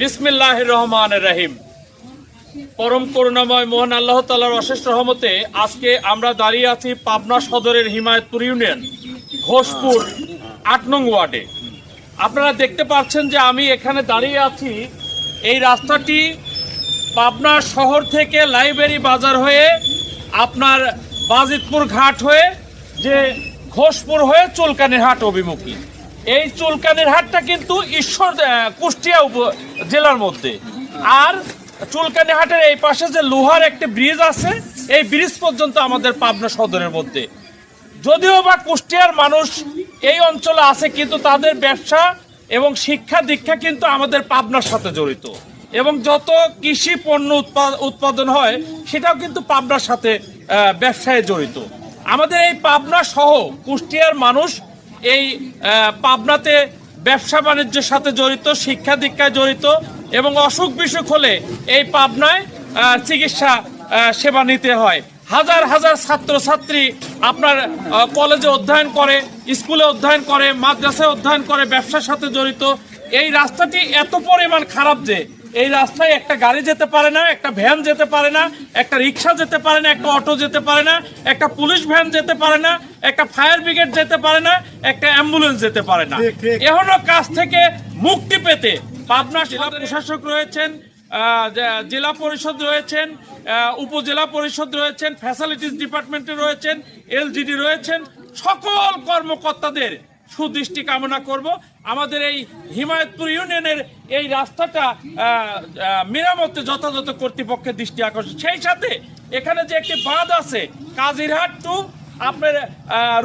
বিসমিল্লাহ রহমান রহিম। পরম করুণাময় মোহন আল্লাহ তালার অশেষ রহমতে আজকে আমরা দাঁড়িয়ে আছি পাবনা সদরের হিমায়তপুর ইউনিয়ন, ঘোষপুর, আট নং ওয়ার্ডে। আপনারা দেখতে পাচ্ছেন যে আমি এখানে দাঁড়িয়ে আছি। এই রাস্তাটি পাবনা শহর থেকে লাইব্রেরি বাজার হয়ে আপনার বাজিতপুর ঘাট হয়ে, যে ঘোষপুর হয়ে চুলকানির হাট অভিমুখী। এই চুলকানির হাটটা কিন্তু ঈশ্বর কুষ্টিয়া জেলার মধ্যে। আর চুলকানি হাটের এই পাশে যে লোহার একটি ব্রিজ আছে, এই ব্রিজ পর্যন্ত আমাদের পাবনা সদরের মধ্যে। যদিও বা কুষ্টিয়ার মানুষ এই অঞ্চলে আছে, কিন্তু তাদের ব্যবসা এবং শিক্ষা দীক্ষা কিন্তু আমাদের পাবনার সাথে জড়িত। এবং যত কৃষি পণ্য উৎপা- উৎপাদন হয়, সেটাও কিন্তু পাবনার সাথে ব্যবসায় জড়িত। আমাদের এই পাবনা সহ কুষ্টিয়ার মানুষ এই পাবনাতে ব্যবসা বাণিজ্যের সাথে জড়িত, শিক্ষা দীক্ষায় জড়িত এবং অসুখ বিসুখ হলে এই পাবনায় চিকিৎসা সেবা নিতে হয়। হাজার হাজার ছাত্রছাত্রী আপনার কলেজে অধ্যয়ন করে, স্কুলে অধ্যয়ন করে, মাদ্রাসায় অধ্যয়ন করে, ব্যবসার সাথে জড়িত। এই রাস্তাটি এত পরিমাণ খারাপ যে এই রাস্তায় একটা গাড়ি যেতে পারে না একটা ভ্যান যেতে পারে না একটা রিক্সা যেতে পারে না একটা অটো যেতে পারে না একটা পুলিশ ভ্যান যেতে পারে না একটা ফায়ার ব্রিগেড যেতে পারে না একটা অ্যাম্বুলেন্স যেতে পারে না। এখনও কাজ থেকে মুক্তি পেতে। পাবনা জেলা প্রশাসক রয়েছেন জেলা পরিষদ রয়েছেন উপজেলা পরিষদ রয়েছেন ফ্যাসিলিটিস ডিপার্টমেন্টে রয়েছেন এলজিডি রয়েছেন সকল কর্মকর্তাদের সুদৃষ্টি কামনা করব। আমাদের এই হিমায়তপুর ইউনিয়নের এই রাস্তাটা মেরামতে যথাযথ কর্তৃপক্ষের দৃষ্টি আকর্ষণ। সেই সাথে এখানে যে একটি বাঁধ আছে, কাজিরহাট টু, আপনার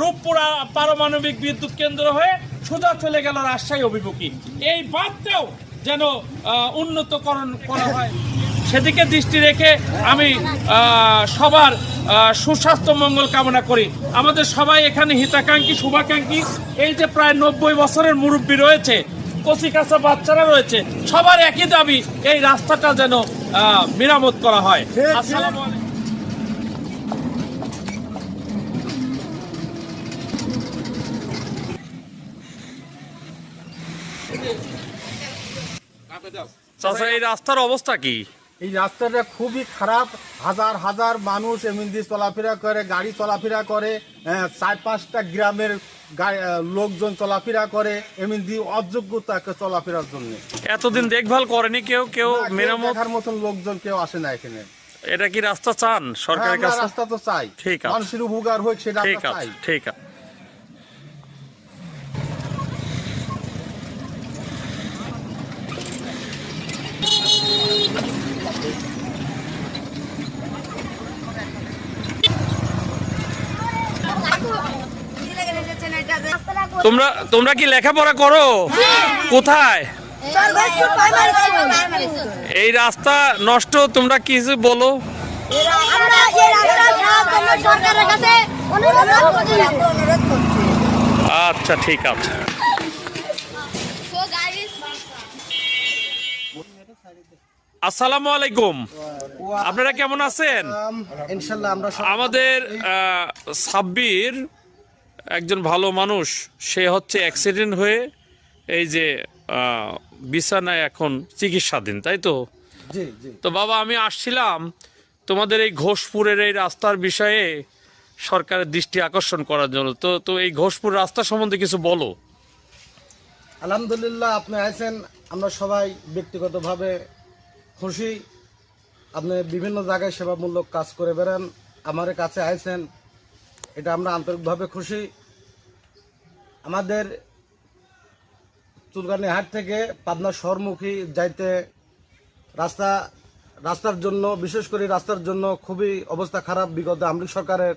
রূপপুরা পারমাণবিক বিদ্যুৎ কেন্দ্র হয়ে সোজা চলে গেল রাজশাহী অভিমুখী। এই বাঁধটাও যেন উন্নতকরণ করা হয়, সেদিকে দৃষ্টি রেখে আমি সবার সুস্বাস্থ্য মঙ্গল কামনা করি। আমাদের সবাই এখানে হিতাকাঙ্ক্ষী শুভাকাঙ্ক্ষী। এই যে প্রায় নব্বই বছরের মুরব্বী রয়েছে কচি কাঁচা বাচ্চারা রয়েছে সবার একই দাবি এই রাস্তাটা যেন মেরামত করা হয়। আসসালামু আলাইকুম। চাচা এই রাস্তার অবস্থা কি? এই রাস্তাটা খুবই খারাপ। হাজার হাজার মানুষ এমনি চলাফেরা করে গাড়ি চলাফেরা করে আহ, চার পাঁচটা গ্রামের লোকজন চলাফেরা করে এমনি অযোগ্যতা চলাফেরার জন্য। এতদিন দেখভাল করেনি কেউ? কেউ না, কেউ মেরামত? দেখার মতন লোকজন কেউ আসে না এখানে। এটা কি রাস্তা চান সরকারের কাছে? রাস্তা তো চাই। ঠিক আছে। মানুষের উপকার হোক সেটা ঠিক আছে ঠিক আছে। তোমরা তোমরা কি লেখাপড়া করো? কোথায়? এই রাস্তা নষ্ট, তোমরা কিছু বলো। আচ্ছা ঠিক আছে। আসসালামু আলাইকুম। আপনারা কেমন আছেন? আমাদের সাব্বির একজন ভালো মানুষ। সে হচ্ছে অ্যাক্সিডেন্ট হয়ে এই যে বিছানায় এখন চিকিৎসাধীন তাই তো? তো বাবা আমি আসছিলাম। তোমাদের এই ঘোষপুরের এই রাস্তার বিষয়ে সরকারের দৃষ্টি আকর্ষণ করার জন্য। তো তো এই ঘোষপুর রাস্তা সম্বন্ধে কিছু বলো। আলহামদুলিল্লাহ আপনি আছেন আমরা সবাই ব্যক্তিগতভাবে খুশি। আপনি বিভিন্ন জায়গায় সেবামূলক কাজ করে বেড়ান, আমার কাছে আইছেন, এটা আমরা আন্তরিকভাবে খুশি। আমাদের চুলকানি হাট থেকে পাবনা শহরমুখী যাইতে রাস্তা, রাস্তার জন্য, বিশেষ করে রাস্তার জন্য খুবই অবস্থা খারাপ বিগত আমরিক সরকারের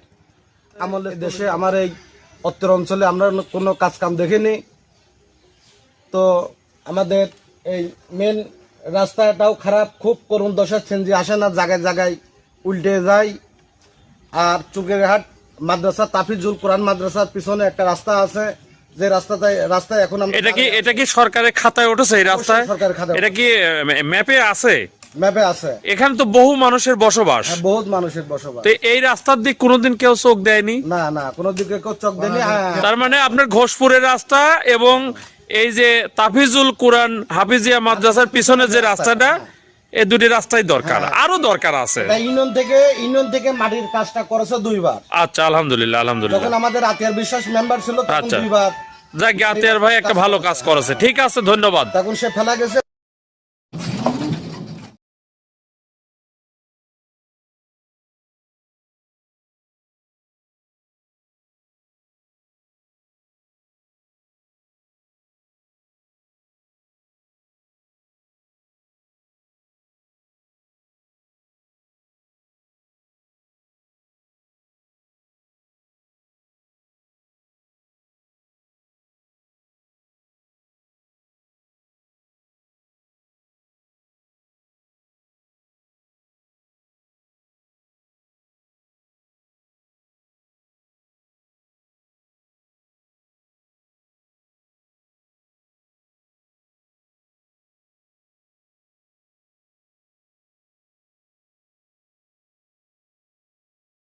আমলে দেশে আমার এই উত্তর অঞ্চলে আমরা কোনো কাজ কাম দেখিনি। তো আমাদের এই মেন রাস্তাটাও খারাপ খুব করুণ দশা যে আসে না জায়গায় জায়গায় উল্টে যায়। আর চুকেরহাট মাদ্রাসা তাফিজুল কোরআন মাদ্রাসার পিছনে একটা রাস্তা আছে। যে রাস্তাটায় রাস্তায় এখন আমরা এটা কি এটা কি সরকারের খাতায় উঠেছে এই রাস্তায়? সরকারের খাতায় এটা কি ম্যাপে আছে? ম্যাপে আছে। এখানে তো বহু মানুষের বসবাস। হ্যাঁ, বহুত মানুষের বসবাস। তো এই রাস্তার দিক কোনোদিন কেউ চোখ দেয়নি? না না কোনো দিকে কেউ চোখ দেয়নি। হ্যাঁ। তার মানে আপনার ঘোষপুরের রাস্তা এবং এই যে তাফিজুল কোরআন হাফিজিয়া মাদ্রাসার পিছনে যে রাস্তাটা এই দুটি রাস্তাই দরকার আরও দরকার আছে। ইনন ইউনিয়ন থেকে ইনন থেকে মাটির কাজটা করেছে দুইবার। আচ্ছা আলহামদুলিল্লাহ আলহামদুলিল্লাহ। তখন আমাদের আতিয়ার বিশ্বাস মেম্বার ছিল তখন আচ্ছা। দুইবার। যাক আতিয়ার ভাই একটা ভালো কাজ করেছে। ঠিক আছে ধন্যবাদ। তখন সে ফেলা গেছে।